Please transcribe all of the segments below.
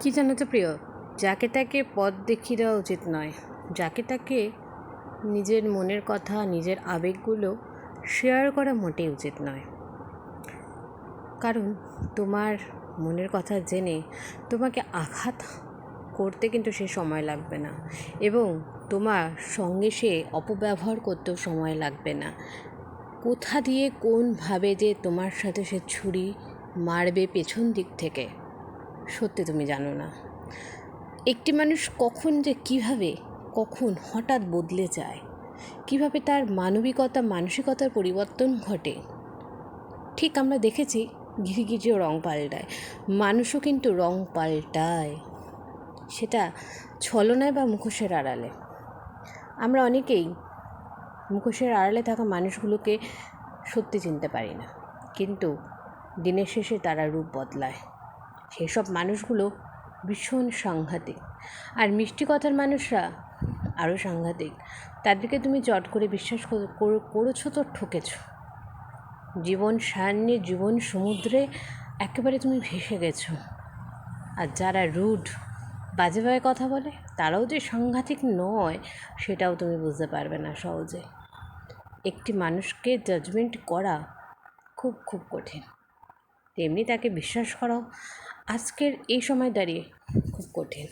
কি জানো তো প্রিয়? যাকে তাকে পথ দেখিয়ে দেওয়া উচিত নয়। যাকে তাকে নিজের মনের কথা, নিজের আবেগগুলো শেয়ার করা মোটেই উচিত নয়। কারণ তোমার মনের কথা জেনে তোমাকে আঘাত করতে কিন্তু সে সময় লাগবে না এবং তোমার সঙ্গে সে অপব্যবহার করতেও সময় লাগবে না। কোথা দিয়ে কোনভাবে যে তোমার সাথে সে ছুরি মারবে পেছন দিক থেকে সত্যি তুমি জানো না। একটি মানুষ কখন যে কীভাবে, কখন হঠাৎ বদলে যায়, কীভাবে তার মানবিকতা, মানসিকতার পরিবর্তন ঘটে, ঠিক আমরা দেখেছি ঘিরিঘিরিও রং পাল্টায়, মানুষও কিন্তু রং পাল্টায়, সেটা ছলনায় বা মুখোশের আড়ালে। আমরা অনেকেই মুখোশের আড়ালে থাকা মানুষগুলোকে সত্যি চিনতে পারি না, কিন্তু দিনের শেষে তারা রূপ বদলায়। সেসব মানুষগুলো ভীষণ সাংঘাতিক। আর মিষ্টি কথার মানুষরা আরও সাংঘাতিক। তাদেরকে তুমি চট করে বিশ্বাস করেছ তো, ঠকেছ। জীবন সান্যে জীবন সমুদ্রে একেবারে তুমি ভেসে গেছো। আর যারা রুড, বাজে বাজে কথা বলে, তারাও যে সাংঘাতিক নয়, সেটাও তুমি বুঝতে পারবে না সহজে। একটি মানুষকে জাজমেন্ট করা খুব খুব কঠিন। তেমনি তাকে বিশ্বাস করাও আজকের এই সময় দাঁড়িয়ে খুব কঠিন।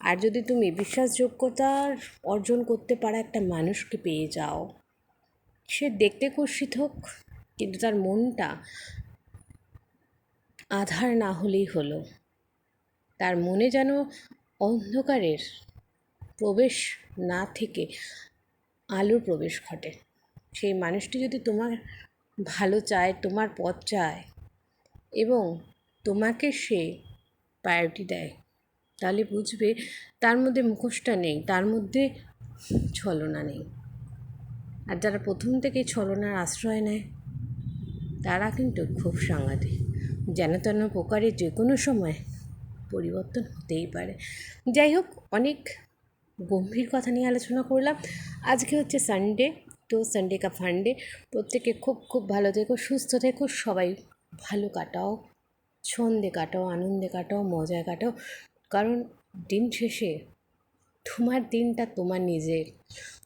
আর যদি তুমি বিশ্বাসযোগ্যতার অর্জন করতে পারা একটা মানুষকে পেয়ে যাও, সে দেখতে কুৎসিত হোক কিন্তু তার মনটা আধার না হলেই হলো। তার মনে যেন অন্ধকারের প্রবেশ না থেকে আলোর প্রবেশ ঘটে। সেই মানুষটি যদি তোমার ভালো চায়, তোমার পথ চায় এবং তোমাকে সে প্রায়োরিটি দেয়। তাহলে বুঝবে তার মধ্যে মুখোশটা নেই, তার মধ্যে ছলনা নেই। আর যারা প্রথম থেকেই ছলনার আশ্রয় নেয়, তারা কিন্তু খুব সাংঘাতিক। যেন তেন প্রকারে যে কোনো সময় পরিবর্তন হতেই পারে। যাই হোক, অনেক গম্ভীর কথা নিয়ে আলোচনা করলাম। আজকে হচ্ছে সানডে তো সানডে কা ফান্ডে প্রত্যেকে খুব খুব ভালো থেকো, সুস্থ থেকো, সবাই ভালো কাটাও। ছন্দে কাটাও, আনন্দে কাটাও, মজায় কাটাও। কারণ দিন শেষে তোমার দিনটা তোমার নিজের।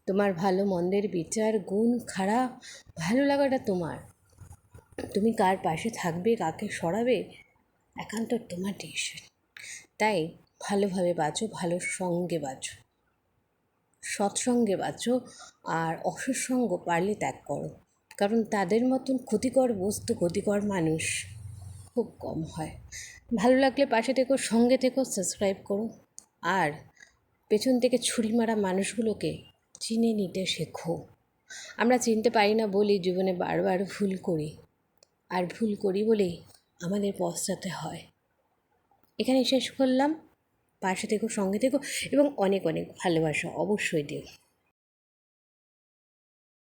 তোমার ভালো মন্দের বিচার, গুণ, খারাপ, ভালো লাগাটা তোমার। তুমি কার পাশে থাকবে, কাকে সরাবে, একান্ত তোমার ডিসিশন তাই ভালোভাবে বাঁচো, ভালো সঙ্গে বাঁচো। সৎসঙ্গে বাঁচো আর অসৎসঙ্গ পারলে ত্যাগ করো। কারণ তাদের মতন ক্ষতিকর বস্তু ক্ষতিকর মানুষ খুব কম হয়। ভালো লাগলে পাশে থেকো, সঙ্গে থেকো সাবস্ক্রাইব করো। আর পেছন থেকে ছুরি মারা মানুষগুলোকে চিনে নিতে শেখো। আমরা চিনতে পারি না বলি জীবনে বারবার ভুল করি। আর ভুল করি বলেই আমাদের পশ্চাতে হয়। এখানে শেষ করলাম। পাশে থেকো, সঙ্গে থেকো এবং অনেক অনেক ভালোবাসা অবশ্যই দিও।